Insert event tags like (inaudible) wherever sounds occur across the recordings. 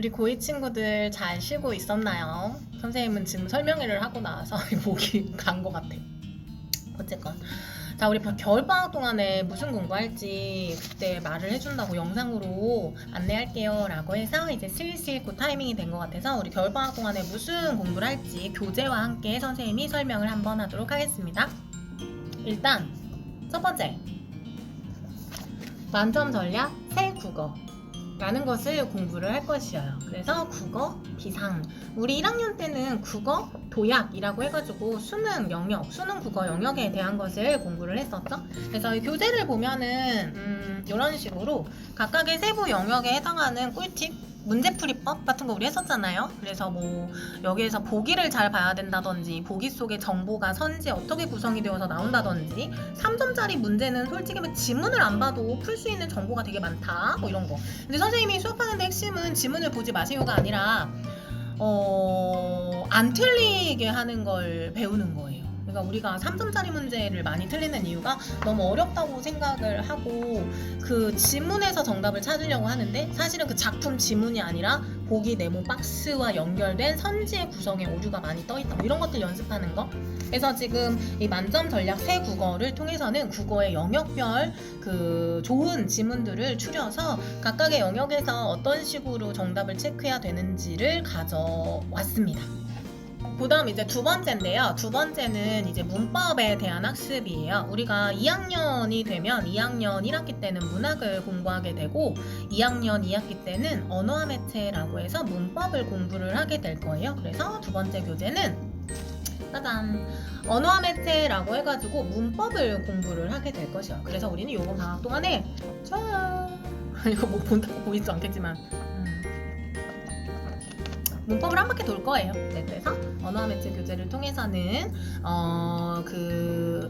우리 고2 친구들 잘 쉬고 있었나요? 선생님은 지금 설명회를 하고 나와서 (laughs) 목이 간 것 같아. 어쨌건. 자, 우리 겨울방학 동안에 무슨 공부할지 그때 말을 해준다고 영상으로 안내할게요. 라고 해서 이제 슬슬 그 타이밍이 된 것 같아서 우리 겨울방학 동안에 무슨 공부를 할지 교재와 함께 선생님이 설명을 한번 하도록 하겠습니다. 일단, 첫 번째. 만점 전략 새 국어. 라는 것을 공부를 할 것이에요. 그래서 국어, 비상. 우리 1학년 때는 국어, 도약이라고 해가지고 수능 영역, 수능 국어 영역에 대한 것을 공부를 했었죠. 그래서 이 교재를 보면은 음, 이런 식으로 각각의 세부 영역에 해당하는 꿀팁, 문제풀이법 같은 거 우리 했었잖아요. 그래서 뭐 여기에서 보기를 잘 봐야 된다든지 보기 속에 정보가 선지 어떻게 구성이 되어서 나온다든지 3점짜리 문제는 솔직히 뭐 지문을 안 봐도 풀 수 있는 정보가 되게 많다. 뭐 이런 거. 근데 선생님이 수업하는데 핵심은 지문을 보지 마세요가 아니라 어, 안 틀리게 하는 걸 배우는 거예요. 그러니까 우리가 3점짜리 문제를 많이 틀리는 이유가 너무 어렵다고 생각을 하고 그 지문에서 정답을 찾으려고 하는데 사실은 그 작품 지문이 아니라 보기 네모 박스와 연결된 선지의 구성에 오류가 많이 떠 있다. 뭐 이런 것들 연습하는 거. 그래서 지금 이 만점 전략 새 국어를 통해서는 국어의 영역별 그 좋은 지문들을 추려서 각각의 영역에서 어떤 식으로 정답을 체크해야 되는지를 가져왔습니다. 그 다음 이제 두 번째인데요. 두 번째는 이제 문법에 대한 학습이에요. 우리가 2학년이 되면 2학년 1학기 때는 문학을 공부하게 되고 2학년 2학기 때는 언어와 매체라고 해서 문법을 공부를 하게 될 거예요. 그래서 두 번째 교재는 짜잔 언어와 매체라고 해가지고 문법을 공부를 하게 될 것이요. 그래서 우리는 요번 방학 동안에 짠 (laughs) 이거 뭐 본다고 보이지 않겠지만 음. 문법을 한 바퀴 돌 거예요. 네, 그래서 언어와 매체 교재를 통해서는 어 그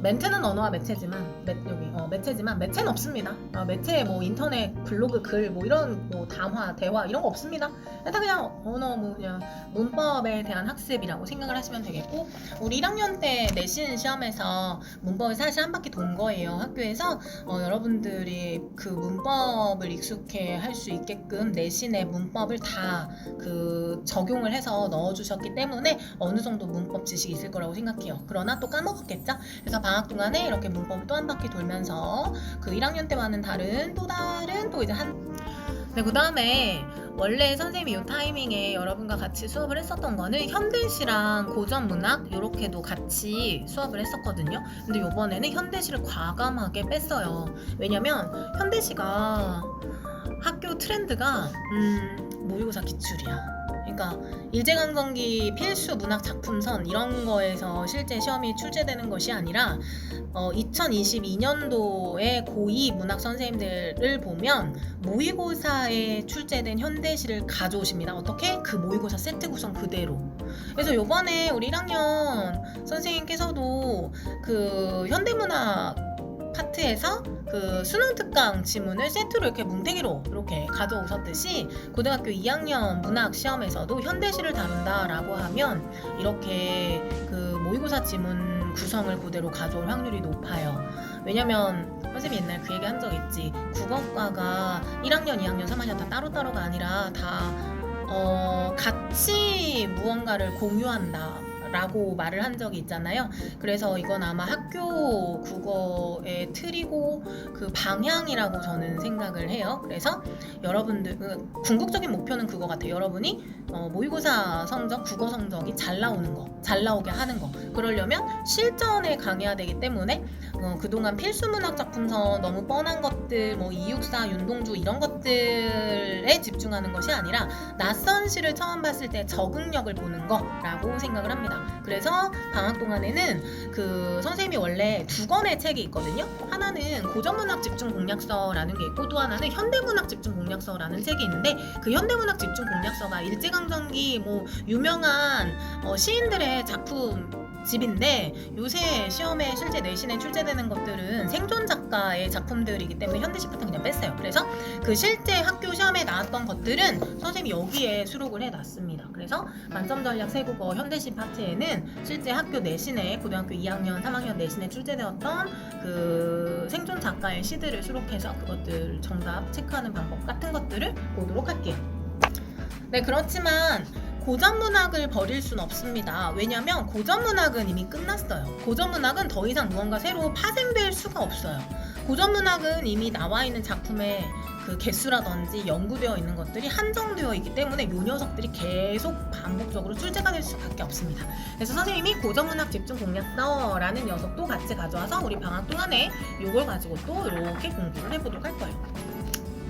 멘트는 언어와 매체지만 매, 여기 어, 매체지만 매체는 없습니다. 어, 매체 뭐 인터넷 블로그 글 뭐 이런 뭐 담화 대화 이런 거 없습니다. 일단 그냥 언어 뭐 그냥 문법에 대한 학습이라고 생각을 하시면 되겠고 우리 1학년 때 내신 시험에서 문법을 사실 한 바퀴 돈 거예요. 학교에서 어, 여러분들이 그 문법을 익숙해 할 수 있게끔 내신의 문법을 다 그 적용을 해서 넣어주셨기 때문에 어느 정도 문법 지식이 있을 거라고 생각해요. 그러나 또 까먹었겠죠? 그래서 방학 동안에 이렇게 문법을 또 한 바퀴 돌면서 그 1학년 때와는 다른 또 다른 또 이제 한 네, 그 다음에 원래 선생님이 이 타이밍에 여러분과 같이 수업을 했었던 거는 현대시랑 고전문학 이렇게도 같이 수업을 했었거든요. 근데 이번에는 현대시를 과감하게 뺐어요. 왜냐면 현대시가 학교 트렌드가 음, 모의고사 기출이야. 그러니까 일제강점기 필수 문학 작품선 이런 거에서 실제 시험이 출제되는 것이 아니라 어, 2022년도에 고2 문학 선생님들을 보면 모의고사에 출제된 현대시를 가져오십니다. 어떻게? 그 모의고사 세트 구성 그대로. 그래서 요번에 우리 1학년 선생님께서도 그 현대문학 파트에서 그 수능 특강 지문을 세트로 이렇게 뭉탱이로 이렇게 가져오셨듯이 고등학교 2학년 문학 시험에서도 현대시를 다룬다라고 하면 이렇게 그 모의고사 지문 구성을 그대로 가져올 확률이 높아요. 왜냐면 선생님이 옛날 그 얘기 한 적 있지. 국어과가 1학년, 2학년, 3학년 다 따로따로가 아니라 다 어, 같이 무언가를 공유한다. 라고 말을 한 적이 있잖아요. 그래서 이건 아마 학교 국어의 틀이고 그 방향이라고 저는 생각을 해요. 그래서 여러분들 그 궁극적인 목표는 그거 같아요. 여러분이 어, 모의고사 성적, 국어 성적이 잘 나오는 거, 잘 나오게 하는 거. 그러려면 실전에 강해야 되기 때문에 어, 그동안 필수 문학 작품서 너무 뻔한 것들, 뭐 이육사, 윤동주 이런 것들 에 집중하는 것이 아니라 낯선 시를 처음 봤을 때 적응력을 보는 거라고 생각을 합니다. 그래서 방학 동안에는 그 선생님이 원래 두 권의 책이 있거든요. 하나는 고전문학 집중 공략서라는 게 있고 또 하나는 현대문학 집중 공략서라는 책이 있는데 그 현대문학 집중 공략서가 일제강점기 뭐 유명한 어, 시인들의 작품 집인데 요새 시험에 실제 내신에 출제되는 것들은 생존 작가의 작품들이기 때문에 현대시 파트 그냥 뺐어요. 그래서 그 실제 학교 시험에 나왔던 것들은 선생님이 여기에 수록을 해놨습니다. 그래서 만점 전략 세국어 현대시 파트에는 실제 학교 내신에 고등학교 2학년, 3학년 내신에 출제되었던 그 생존 작가의 시들을 수록해서 그것들 정답 체크하는 방법 같은 것들을 보도록 할게요. 네, 그렇지만 고전 문학을 버릴 순 없습니다. 왜냐면 고전 문학은 이미 끝났어요. 고전 문학은 더 이상 무언가 새로 파생될 수가 없어요. 고전 문학은 이미 나와 있는 작품의 그 개수라든지 연구되어 있는 것들이 한정되어 있기 때문에 요 녀석들이 계속 반복적으로 출제가 될 수밖에 없습니다. 그래서 선생님이 고전 문학 집중 공략서라는 녀석도 같이 가져와서 우리 방학 동안에 요걸 가지고 또 이렇게 공부를 해보도록 할 거예요.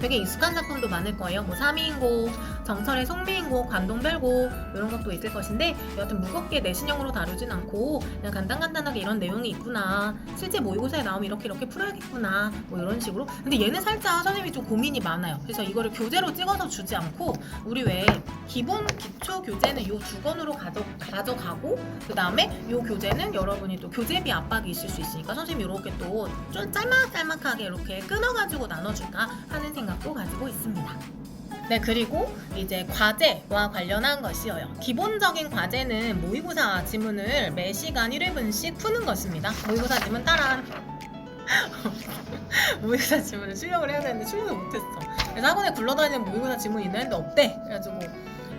되게 익숙한 작품도 많을 거예요. 뭐 사미인곡, 정철의 송미인곡, 관동별곡 이런 것도 있을 것인데 여하튼 무겁게 내신형으로 다루진 않고 그냥 간단간단하게 이런 내용이 있구나. 실제 모의고사에 나오면 이렇게 이렇게 풀어야겠구나. 뭐 이런 식으로. 근데 얘는 살짝 선생님이 좀 고민이 많아요. 그래서 이거를 교재로 찍어서 주지 않고 우리 왜 기본 기초 교재는 요 두 권으로 가져, 가져가고 그 다음에 요 교재는 여러분이 또 교재비 압박이 있을 수 있으니까 선생님이 이렇게 또 좀 짤막짤막하게 이렇게 끊어가지고 나눠줄까 하는 생각 도 가지고 있습니다. 네, 그리고 이제 과제와 관련한 것이어요. 기본적인 과제는 모의고사 지문을 매 시간 1회분씩 푸는 것입니다. 모의고사 지문 따라 (laughs) 모의고사 지문을 출력을 해야 되는데 출력을 못했어. 그래서 학원에 굴러다니는 모의고사 지문이 있는데 없대. 그래가지고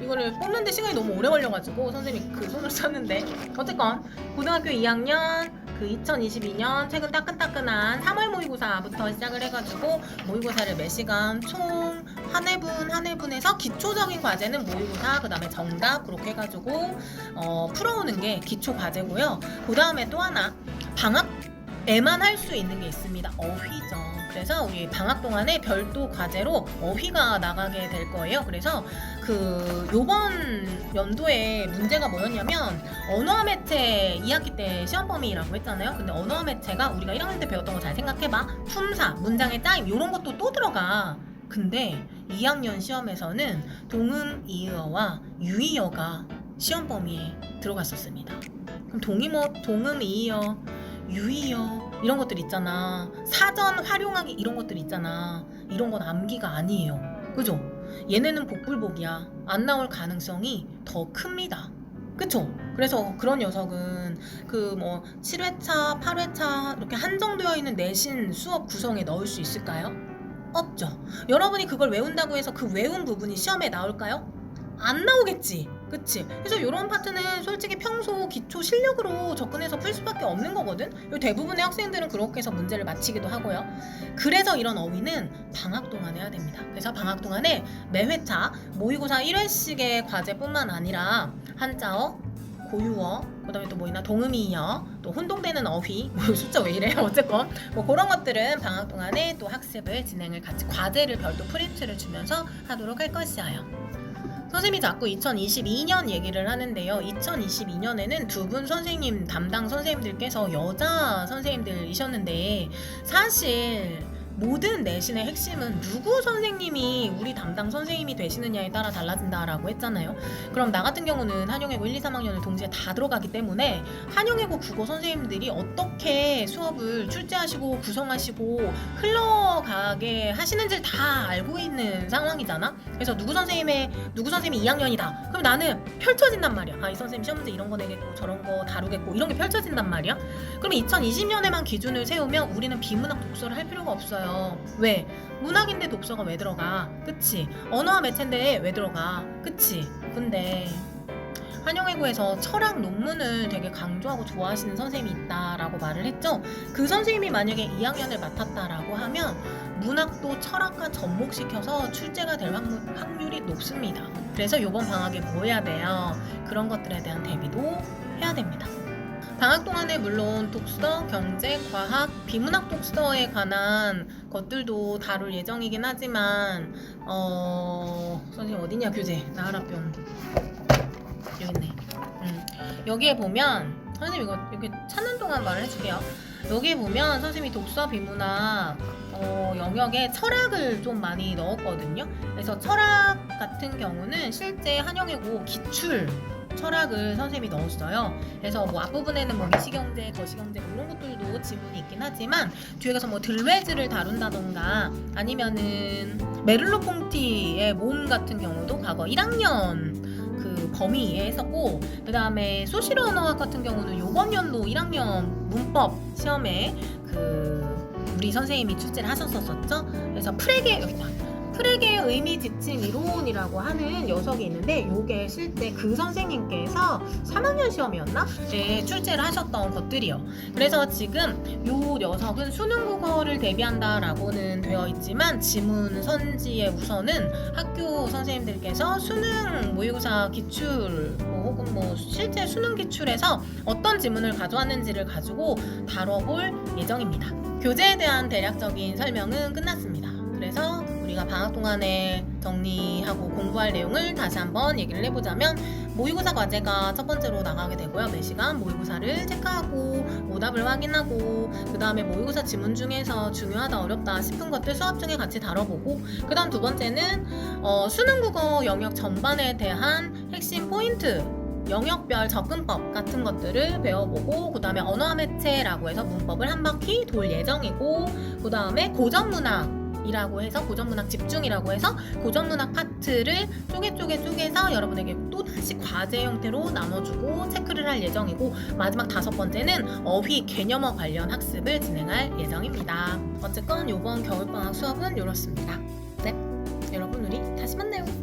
이거를 뽑는데 시간이 너무 오래 걸려가지고 선생님이 그 손을 썼는데 어쨌건 고등학교 2학년 그 2022년 최근 따끈따끈한 3월 모의고사부터 시작을 해가지고 모의고사를 매 시간 총한 회분 한 회분에서 기초적인 과제는 모의고사 그 다음에 정답 그렇게 해가지고 어, 풀어오는 게 기초 과제고요. 그 다음에 또 하나 방학 에만 할 수 있는 게 있습니다. 어휘죠. 그래서 우리 방학 동안에 별도 과제로 어휘가 나가게 될 거예요. 그래서 그 요번 연도에 문제가 뭐였냐면 언어와 매체 2학기 때 시험 범위라고 했잖아요. 근데 언어와 매체가 우리가 1학년 때 배웠던 거 잘 생각해봐. 품사, 문장의 짜임 이런 것도 또 들어가. 근데 2학년 시험에서는 동음 이의어와 유의어가 시험 범위에 들어갔었습니다. 그럼 동의어, 동음 이의어, 유의어 이런 것들 있잖아. 사전 활용하기 이런 것들 있잖아. 이런 건 암기가 아니에요. 그죠? 얘네는 복불복이야. 안 나올 가능성이 더 큽니다. 그쵸? 그래서 그런 녀석은 그 뭐 7회차, 8회차 이렇게 한정되어 있는 내신 수업 구성에 넣을 수 있을까요? 없죠. 여러분이 그걸 외운다고 해서 그 외운 부분이 시험에 나올까요? 안 나오겠지. 그치? 그래서 이런 파트는 솔직히 평소 기초 실력으로 접근해서 풀 수밖에 없는 거거든? 요 대부분의 학생들은 그렇게 해서 문제를 마치기도 하고요. 그래서 이런 어휘는 방학 동안 해야 됩니다. 그래서 방학 동안에 매 회차 모의고사 1회씩의 과제뿐만 아니라 한자어, 고유어, 그 다음에 또 뭐 있나 동음이어, 또 혼동되는 어휘, (laughs) 뭐 숫자 왜 이래요? 어쨌건 뭐 그런 것들은 방학 동안에 또 학습을 진행을 같이 과제를 별도 프린트를 주면서 하도록 할 것이에요. 선생님이 자꾸 2022년 얘기를 하는데요. 2022년에는 두 분 선생님 담당 선생님들께서 여자 선생님들이셨는데 사실 모든 내신의 핵심은 누구 선생님이 우리 담당 선생님이 되시느냐에 따라 달라진다라고 했잖아요. 그럼 나 같은 경우는 한영예고 1, 2, 3학년을 동시에 다 들어가기 때문에 한영예고 국어 선생님들이 어떻게 수업을 출제하시고 구성하시고 흘러가게 하시는지를 다 알고 있는 상황이잖아. 그래서 누구 선생님의 누구 선생님이 2학년이다. 그럼 나는 펼쳐진단 말이야. 아, 이 선생님 시험 문제 이런 거 내겠고 저런 거 다루겠고 이런 게 펼쳐진단 말이야. 그럼 2020년에만 기준을 세우면 우리는 비문학 독서를 할 필요가 없어요. 왜? 문학인데 독서가 왜 들어가? 그치? 언어와 매체인데 왜 들어가? 그치? 근데 한영외고에서 철학 논문을 되게 강조하고 좋아하시는 선생님이 있다라고 말을 했죠. 그 선생님이 만약에 2학년을 맡았다라고 하면 문학도 철학과 접목시켜서 출제가 될 확률, 확률이 높습니다. 그래서 이번 방학에 뭐 해야 돼요? 그런 것들에 대한 대비도 해야 됩니다. 방학 동안에 물론 독서, 경제, 과학, 비문학 독서에 관한 것들도 다룰 예정이긴 하지만 어 선생님 어디냐 교재 나하라뿅 여기 있네. 음. 여기에 보면 선생님 이거 이렇게 찾는 동안 말을 해줄게요. 여기에 보면 선생님이 독서 비문학 어, 영역에 철학을 좀 많이 넣었거든요. 그래서 철학 같은 경우는 실제 한영예고 기출 철학을 선생님이 넣었어요. 그래서 뭐 앞부분에는 뭐 미시경제, 거시경제 뭐 이런 것들도 지문이 있긴 하지만 뒤에 가서 뭐 들레즈를 다룬다던가 아니면은 메를로 퐁티의 몸 같은 경우도 과거 1학년 그 범위에 했었고 그 다음에 소실 언어학 같은 경우는 요번 연도 1학년 문법 시험에 그 우리 선생님이 출제를 하셨었었죠. 그래서 프레게 여기 있다. 트랙의 의미 지칭 이론이라고 하는 녀석이 있는데 요게 실제 그 선생님께서 3학년 시험이었나? 네, 출제를 하셨던 것들이요. 그래서 지금 요 녀석은 수능 국어를 대비한다라고는 되어 있지만 지문 선지의 우선은 학교 선생님들께서 수능 모의고사 기출 뭐 혹은 뭐 실제 수능 기출에서 어떤 지문을 가져왔는지를 가지고 다뤄볼 예정입니다. 교재에 대한 대략적인 설명은 끝났습니다. 그래서 우리가 방학 동안에 정리하고 공부할 내용을 다시 한번 얘기를 해보자면 모의고사 과제가 첫 번째로 나가게 되고요. 매시간 모의고사를 체크하고 오답을 확인하고 그 다음에 모의고사 지문 중에서 중요하다 어렵다 싶은 것들 수업 중에 같이 다뤄보고 그 다음 두 번째는 어, 수능 국어 영역 전반에 대한 핵심 포인트 영역별 접근법 같은 것들을 배워보고 그 다음에 언어와 매체라고 해서 문법을 한 바퀴 돌 예정이고 그 다음에 고전 문학 이라고 해서 고전문학 집중이라고 해서 고전문학 파트를 쪼개 쪼개 쪼개서 여러분에게 또 다시 과제 형태로 나눠주고 체크를 할 예정이고 마지막 다섯 번째는 어휘 개념어 관련 학습을 진행할 예정입니다. 어쨌건 이번 겨울방학 수업은 이렇습니다. 네, 여러분 우리 다시 만나요.